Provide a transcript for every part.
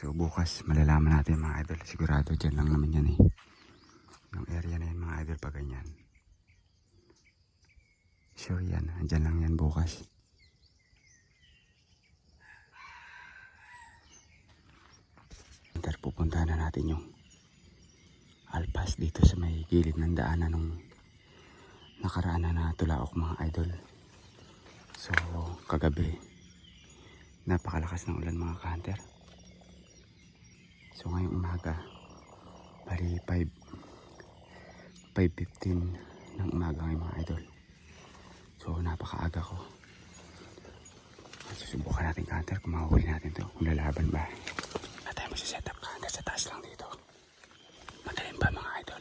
So bukas malalaman natin mga idol. Sigurado dyan lang naman yan eh. Yung area na yan mga idol pag ganyan. Sure yan. Andyan lang yan bukas. Enter pupunta na natin yung alpas dito sa may gilid ng daanan nung nakaraan na natulaok mga idol. So kagabi napakalakas ng ulan mga kanter. So ngayong umaga, bali 5, 5.15 ng umaga ngayon mga idol. So napakaaga ko. Susubukan natin counter kung mahuhuli natin to. Kung lalaban ba. At tayo set up counter sa taas lang dito. Madaling ba mga idol?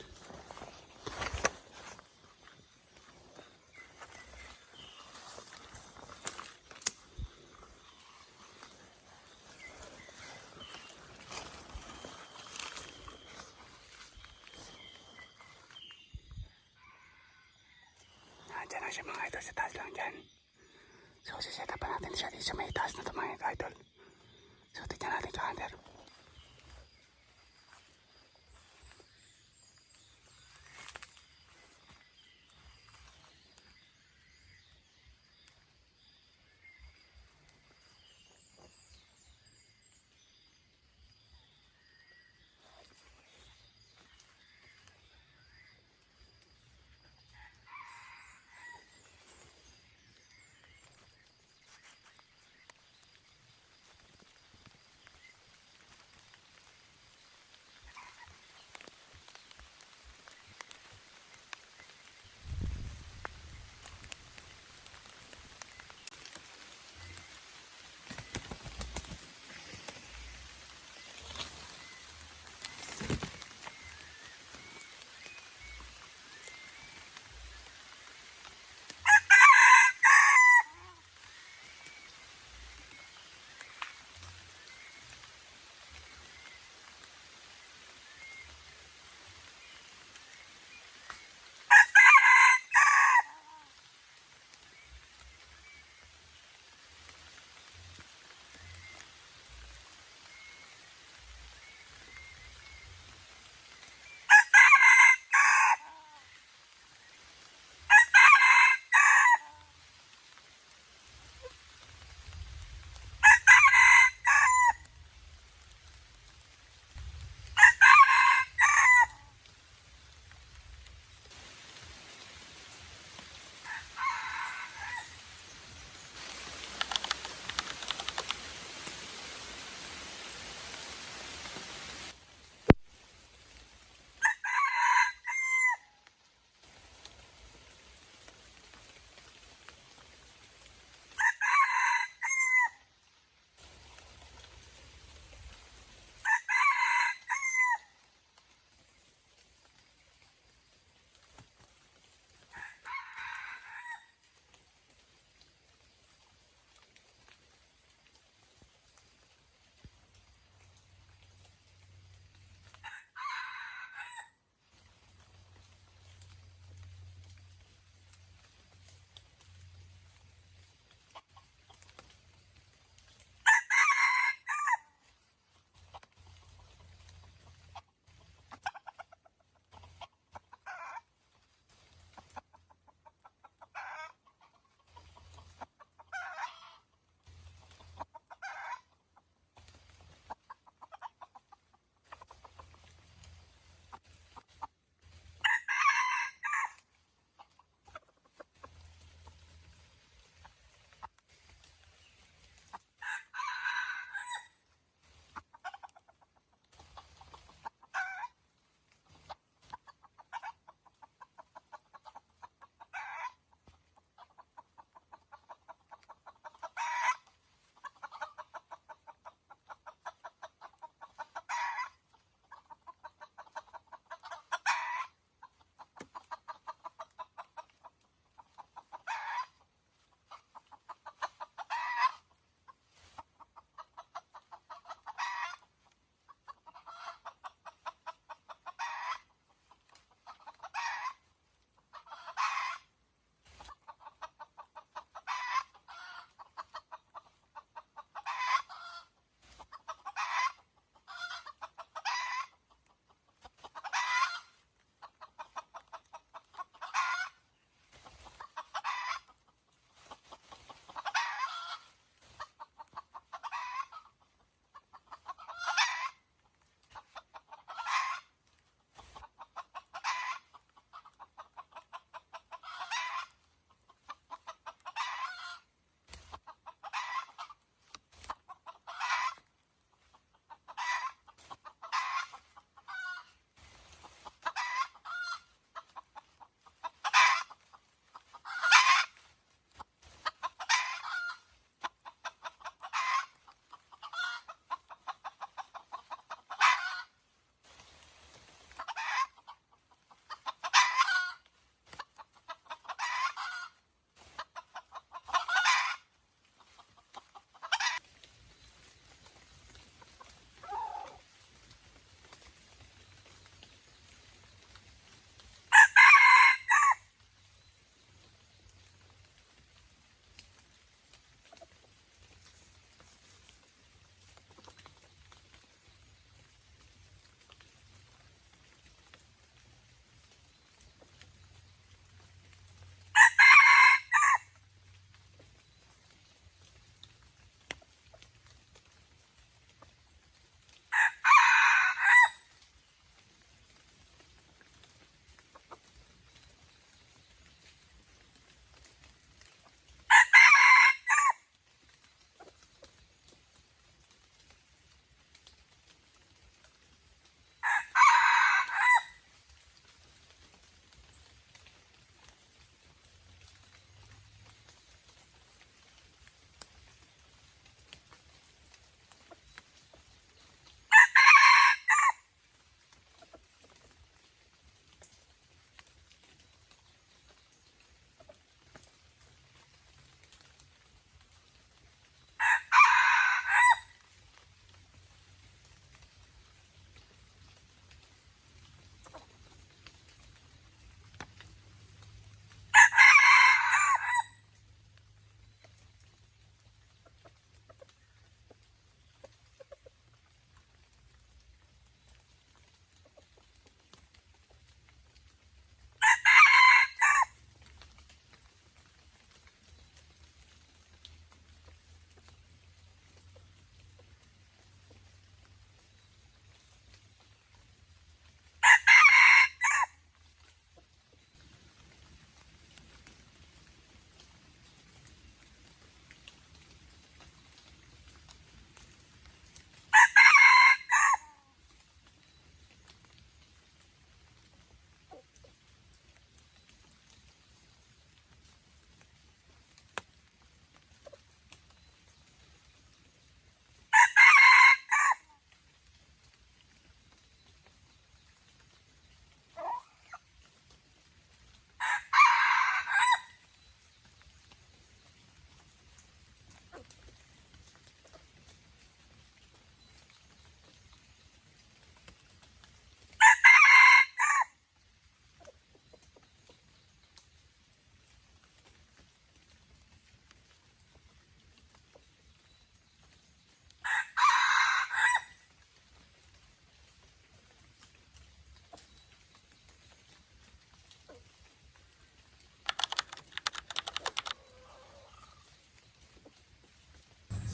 Nandiyan na siya mga idol sa taas lang dyan. So, siset up natin siya dito sa may taas na ito mga idol. So, tignan natin ka, Hunter.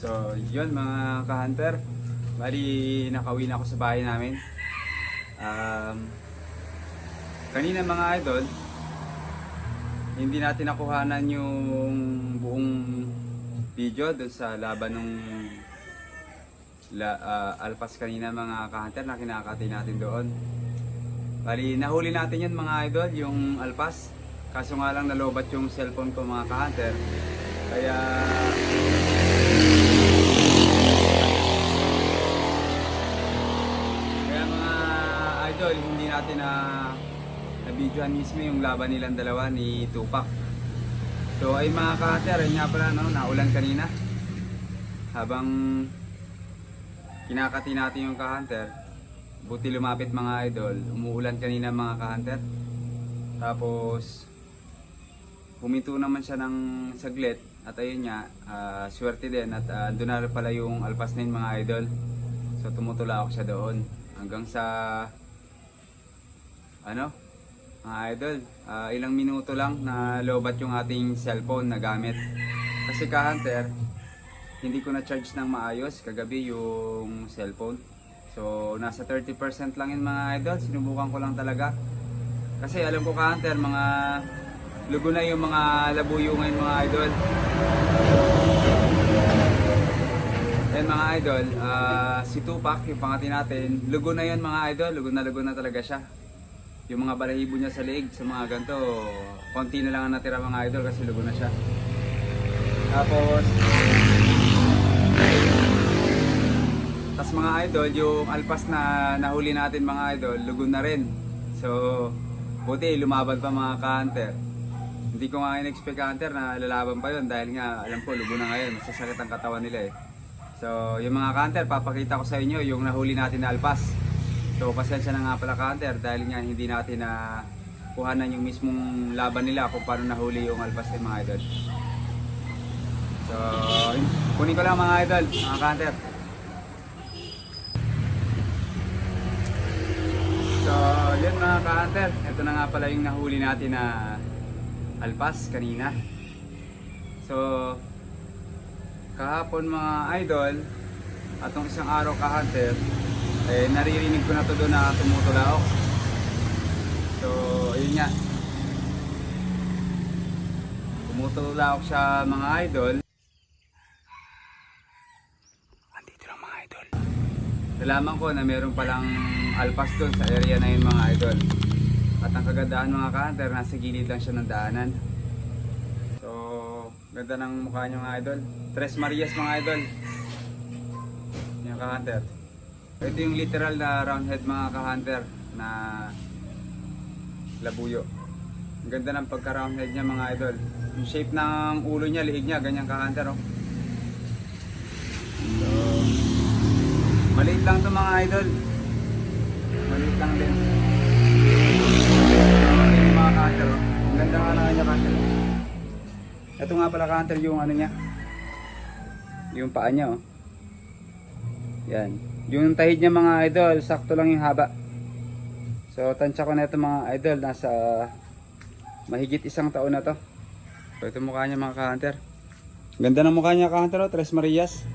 So, yun mga ka-hunter. Bali, nakauwi na ako sa bahay namin. Um, kanina mga idol, hindi natin nakuhanan yung buong video doon sa laban ng la, ah, alpas kanina mga ka-hunter na kinakati natin doon. Bali, nahuli natin yun mga idol, yung alpas. Kaso nga lang nalobat yung cellphone ko mga ka-hunter. Kaya mga idol, hindi natin na na-videoan mismo yung laban nilang dalawa ni Tupac. So ay mga ka-hunter, ayun nga pala no, naulan kanina. Habang kinakati natin yung ka-hunter, buti lumapit mga idol, umuulan kanina mga ka-hunter. Tapos huminto naman siya ng saglit at ayun nga, ah, swerte din at uh, doon na pala yung alpas na yun mga idol. So tumutula ako siya doon hanggang sa ano, mga idol, ah, ilang minuto lang na lobat yung ating cellphone na gamit. Kasi ka-hunter, hindi ko na charge ng maayos kagabi yung cellphone. So nasa 30% lang yun mga idol, sinubukan ko lang talaga. Kasi alam ko ka-hunter, mga lugo na yung mga labuyo ngayon mga idol. Yan mga idol, ah, si Tupac, yung pangati natin, lugo na yan mga idol, lugo na lugo na talaga siya. Yung mga balahibo niya sa leeg, sa mga ganito, konti na lang ang natira mga idol kasi lugo na siya. Tapos, tas mga idol, yung alpas na nahuli natin mga idol, lugo na rin. So, buti lumaban pa mga ka-hunter. Hindi ko nga in-expect hunter na lalaban pa yun dahil nga alam ko lugo na ngayon, masasakit ang katawan nila eh. So, yung mga counter, papakita ko sa inyo yung nahuli natin na alpas. So, pasensya na nga pala counter dahil nga hindi natin na kuhanan yung mismong laban nila kung paano nahuli yung alpas ng mga idol. So, kunin ko lang mga idol, mga counter. So, yun mga ka-hunter. Ito na nga pala yung nahuli natin na alpas kanina. So, kahapon mga idol, atong isang araw ka-hunter, eh, naririnig ko na to doon na tumutulaok. So, ayun nga. Tumutulaok siya mga idol. Andito lang mga idol. Nalaman ko na meron palang alpas doon sa area na yun mga idol. At ang kagandahan mga ka-hunter, nasa gilid lang siya ng daanan. So, ganda ng mukha niyo mga idol. Tres Marias mga idol. Yung ka-hunter. Ito yung literal na roundhead mga ka-hunter na labuyo. Ang ganda ng pagka-roundhead niya mga idol. Yung shape ng ulo niya, liig niya, ganyan ka-hunter oh. So, maliit lang to mga idol. Maliit lang din. Yung mga cutter. oh. Ang ganda nga na kanya cutter. Ito nga pala cutter yung ano niya. Yung paa niya oh. Yan. Yung tahid niya mga idol, sakto lang yung haba. So tansya ko na ito mga idol, nasa mahigit isang taon na to. So ito mukha niya mga ka-hunter. Ganda ng mukha niya ka-hunter oh, Tres Marias.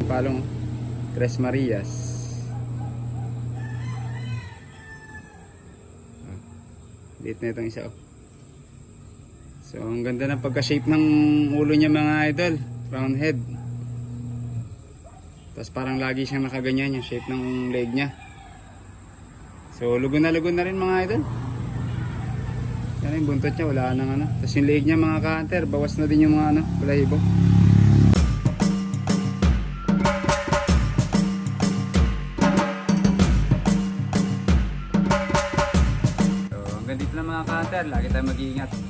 Yung palong. Tres Marias. Ah, Liit na itong isa oh. So ang ganda ng pagka-shape ng ulo niya mga idol. Round head. Tapos parang lagi siyang nakaganyan yung shape ng leg niya. So lugo na lugo na rin mga idol. Yan yung buntot niya, wala nang ano. Tapos yung leg niya mga ka-hunter, bawas na din yung mga ano, balahibo. So hanggang dito na mga ka-hunter, lagi tayong mag-iingat.